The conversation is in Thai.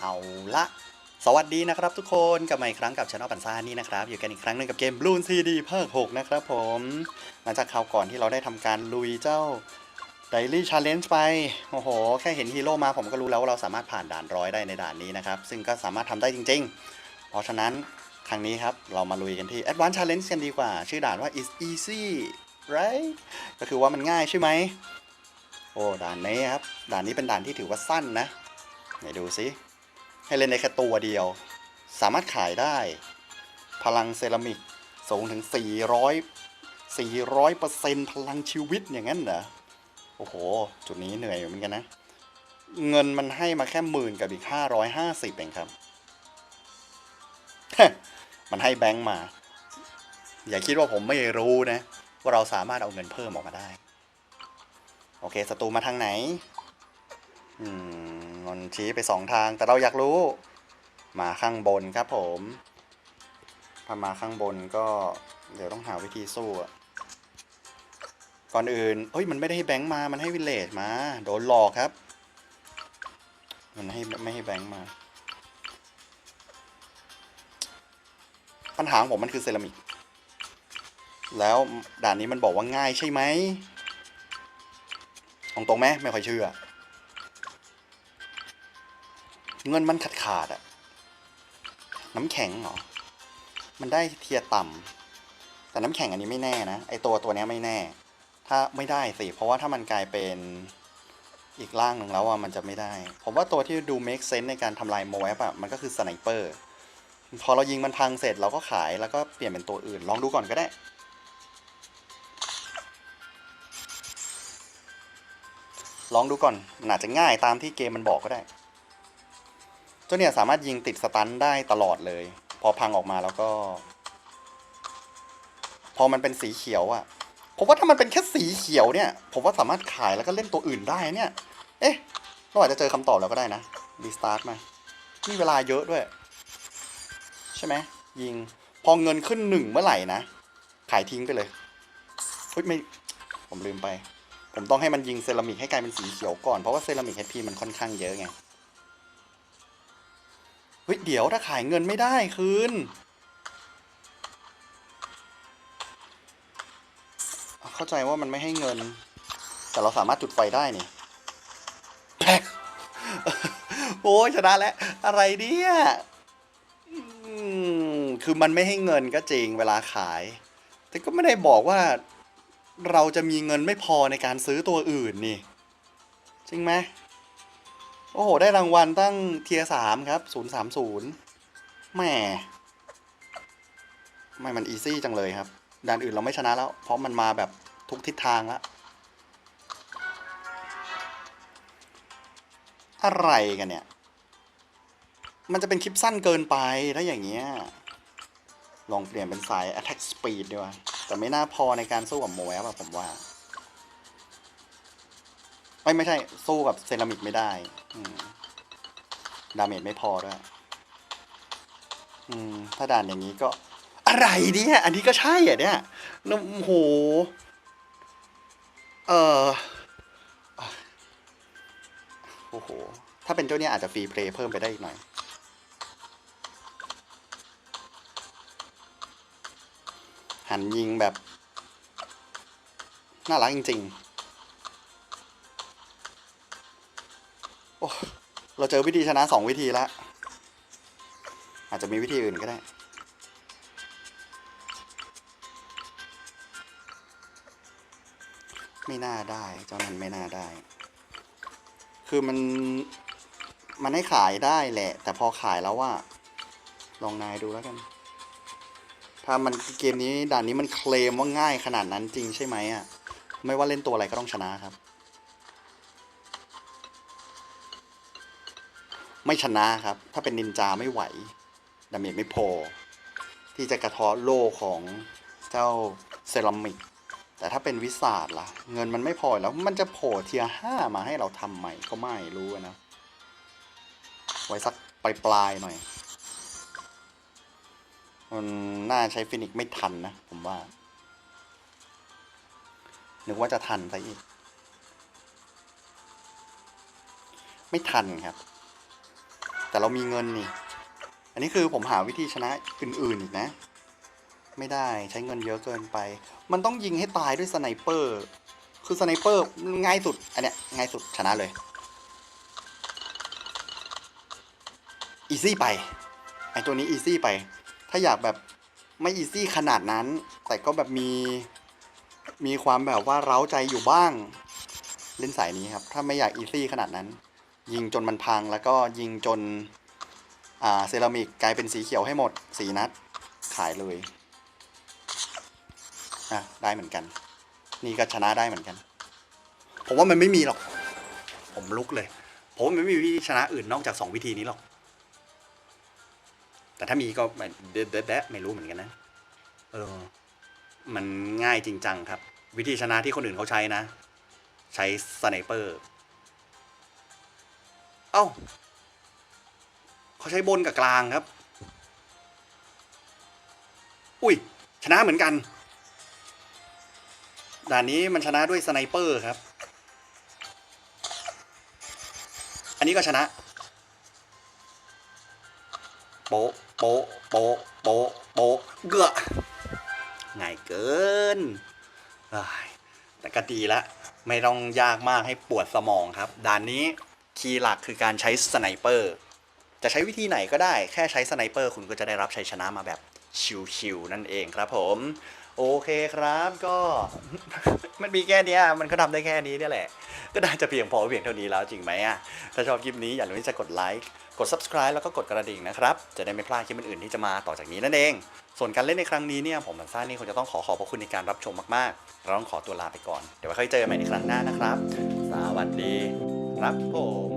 เอาละสวัสดีนะครับทุกคนกลับมาอีกครั้งกับช anel ปันซ่านี่นะครับ อยู่กันอีกครั้งหนึ่งกับเกม Bloon CD ภาค 6 นะครับผม หลังจากคราวก่อนที่เราได้ทำการลุยเจ้า Daily Challenge ไป โอ้โห แค่เห็นฮีโร่มาผมก็รู้แล้วว่าเราสามารถผ่านด่านร้อยได้ในด่านนี้นะครับ ซึ่งก็สามารถทำได้จริง ๆ เพราะฉะนั้นครั้งนี้ครับ เรามาลุยกันที่ Advanced Challenge กันดีกว่า ชื่อด่านว่า is easy right ก็คือว่ามันง่ายใช่ไหมโอ้ด่านนี้ครับ ด่านนี้เป็นด่านที่ถือว่าสั้นนะไหนดูสิ ให้เล่นในแค่ตัวเดียว สามารถขายได้ พลังเซรามิกสูงถึง 400 400เปอร์เซ็นพลังชีวิตอย่างนั้นเหรอ โอ้โห จุดนี้เหนื่อยเหมือนกันนะ เงินมันให้มาแค่หมื่นกับอีก 550เองครับ มันให้แบงค์มา อย่าคิดว่าผมไม่รู้นะ ว่าเราสามารถเอาเงินเพิ่มออกมาได้ โอเคศัตรูมาทางไหน อืม มันชี้ไปสองทาง แต่เราอยากรู้มาข้างบนครับผม ถ้ามาข้างบนก็เดี๋ยวต้องหาวิธีสู้ก่อนอื่นเฮ้ยมันไม่ได้ให้แบงค์มา มันให้วิลเลจมา โดนหลอกครับ มันให้ไม่ให้แบงค์มา ปัญหาของผมมันคือเซรามิก แล้วด่านนี้มันบอกว่าง่ายใช่ไหมตรงตรงไหมไม่ค่อยเชื่อ เงินมันขาดขาดอะน้ำแข็งเหรอ มันได้เทียต่ำแต่น้ำแข็งอันนี้ไม่แน่นะ ไอตัวตัวนี้ไม่แน่ ถ้าไม่ได้สิ เพราะว่าถ้ามันกลายเป็นอีกร่างหนึ่งแล้วอะมันจะไม่ได้ ผมว่าตัวที่ดู make sense ในการทำลายโมแวบอะมันก็คือสไนเปอร์ พอเรายิงมันพังเสร็จเราก็ขายแล้วก็เปลี่ยนเป็นตัวอื่น ลองดูก่อนก็ได้ลองดูก่อนมันอาจจะง่ายตามที่เกมมันบอกก็ได้ เจ้าเนี่ยสามารถยิงติดสตันได้ตลอดเลย พอพังออกมาแล้วก็ พอมันเป็นสีเขียวอะ่ะผมว่าถ้ามันเป็นแค่สีเขียวเนี่ย ผมว่าสามารถขายแล้วก็เล่นตัวอื่นได้เนี่ย เอ๊ะเราอาจจะเจอคำตอบแล้วก็ได้นะรีสตาร์ทมามีเวลาเยอะด้วย ใช่ไหมยิง พอเงินขึ้นหนึ่งเมื่อไหร่นะ ขายทิ้งไปเลยเฮ้ยไม่ผมลืมไป ผมต้องให้มันยิงเซรามิกให้กลายเป็นสีเขียวก่อน เพราะว่าเซรามิก HP มันค่อนข้างเยอะไง เฮ้ยเดี๋ยวถ้าขายเงินไม่ได้คืนเข้าใจว่ามันไม่ให้เงิน แต่เราสามารถจุดไฟได้นี่โอ้ยชนะแล้วอะไรเนี่ยคือมันไม่ให้เงินก็จริงเวลาขาย แต่ก็ไม่ได้บอกว่าเราจะมีเงินไม่พอในการซื้อตัวอื่นนี่ จริงไหม โอ้โห ได้รางวัลตั้งเทียสามครับศูนย์สามศูนย์แหมไม่มันอีซี่จังเลยครับด่านอื่นเราไม่ชนะแล้ว เพราะมันมาแบบทุกทิศทางล้วอะไรกันเนี่ย มันจะเป็นคลิปสั้นเกินไปถ้าอย่างเงี้ย ลองเปลี่ยนเป็นสาย attack speed ดีกว่า แต่ไม่น่าพอในการสู้กับโมแอฟอะผมว่า ไม่ไม่ใช่ สู้กับเซรามิกไม่ได้อืดาเมจไม่พอด้วยอืมถ้าด่านอย่างนี้ก็ อะไรเนี่ย อันนี้ก็ใช่อะเนี่ยแล้วโอ้โห เออโอ้โห ถ้าเป็นเจ้าเนี่ยอาจจะฟรีเพลย์เพิ่มไปได้อีกหน่อยหันยิงแบบ น่ารักจริง ๆ เราเจอวิธีชนะสองวิธีแล้ว อาจจะมีวิธีอื่นก็ได้ ไม่น่าได้ เจ้านั้นไม่น่าได้ คือมัน มันให้ขายได้แหละ แต่พอขายแล้วว่า ลองนายดูแล้วกัน ถ้ามันเกมนี้ด่านนี้มันเคลมว่าง่ายขนาดนั้นจริงใช่ไหมอะ ไม่ว่าเล่นตัวอะไรก็ต้องชนะครับ ไม่ชนะครับ ถ้าเป็นนินจาไม่ไหวดาเมจไม่พอ ที่จะกระเทาะโล่ของเจ้าเซรามิก แต่ถ้าเป็นวิสาดล่ะ เงินมันไม่พอแล้วมันจะโผล่เทียห้ามาให้เราทำใหม่ก็ไม่รู้นะ ไว้สักปลายปลายหน่อยมันน่าใช้ฟินิกไม่ทันนะ ผมว่า นึกว่าจะทันซะอีก ไม่ทันครับ แต่เรามีเงินนี่ อันนี้คือผมหาวิธีชนะอื่นๆอีกนะ ไม่ได้ใช้เงินเยอะเกินไป มันต้องยิงให้ตายด้วยสไนเปอร์ คือสไนเปอร์ง่ายสุด อันเนี้ยง่ายสุดชนะเลย อีซี่ไปไอตัวนี้อีซี่ไป ถ้าอยากแบบไม่อีซี่ขนาดนั้น แต่ก็แบบมีมีความแบบว่าเร้าใจอยู่บ้าง เล่นสายนี้ครับ ถ้าไม่อยากอีซี่ขนาดนั้น ยิงจนมันพังแล้วก็ยิงจนเซรามิกกลายเป็นสีเขียวให้หมดสีนัด ขายเลยอะได้เหมือนกัน นี่ก็ชนะได้เหมือนกัน ผมว่ามันไม่มีหรอก ผมลุกเลย ผมว่ามันไม่มีวิธีชนะอื่นนอกจากสองวิธีนี้หรอก แต่ถ้ามีก็ไม่เดะเดะเดะไม่รู้เหมือนกันนะ เออ มันง่ายจริงจังครับ วิธีชนะที่คนอื่นเขาใช้นะ ใช้สไนเปอร์ เอ้าเขาใช้บนกับกลางครับ อุ้ย ชนะเหมือนกัน ด่านนี้มันชนะด้วยสไนเปอร์ครับ อันนี้ก็ชนะ โปะโปะโปะโปะโปะเกือง่ายเกิน แต่ก็ดีละ ไม่ต้องยากมากให้ปวดสมองครับ ด่านนี้ คีย์หลักคือการใช้สไนเปอร์จะใช้วิธีไหนก็ได้แค่ใช้สไนเปอร์คุณก็จะได้รับชัยชนะมาแบบชิวๆนั่นเองครับผม โอเคครับก็ มันมีแค่นี้มันก็ทำได้แค่นี้นี่แหละ ก็น่าจะเพียงพอเพียงเท่านี้แล้วจริงไหมอะถ้าชอบคลิปนี้อย่าลืมที่จะกดไลค์กด subscribe แล้วก็กดกระดิ่งนะครับ จะได้ไม่พลาดคลิปอื่นๆที่จะมาต่อจากนี้นั่นเอง ส่วนการเล่นในครั้งนี้เนี่ยผมมันซ่านี่คงจะต้องขอขอบพระคุณในการรับชมมากๆเราต้องขอตัวลาไปก่อน เดี๋ยวไว้ค่อยเจอกันใหม่ในครั้งหน้านะครับ สวัสดี ครับผม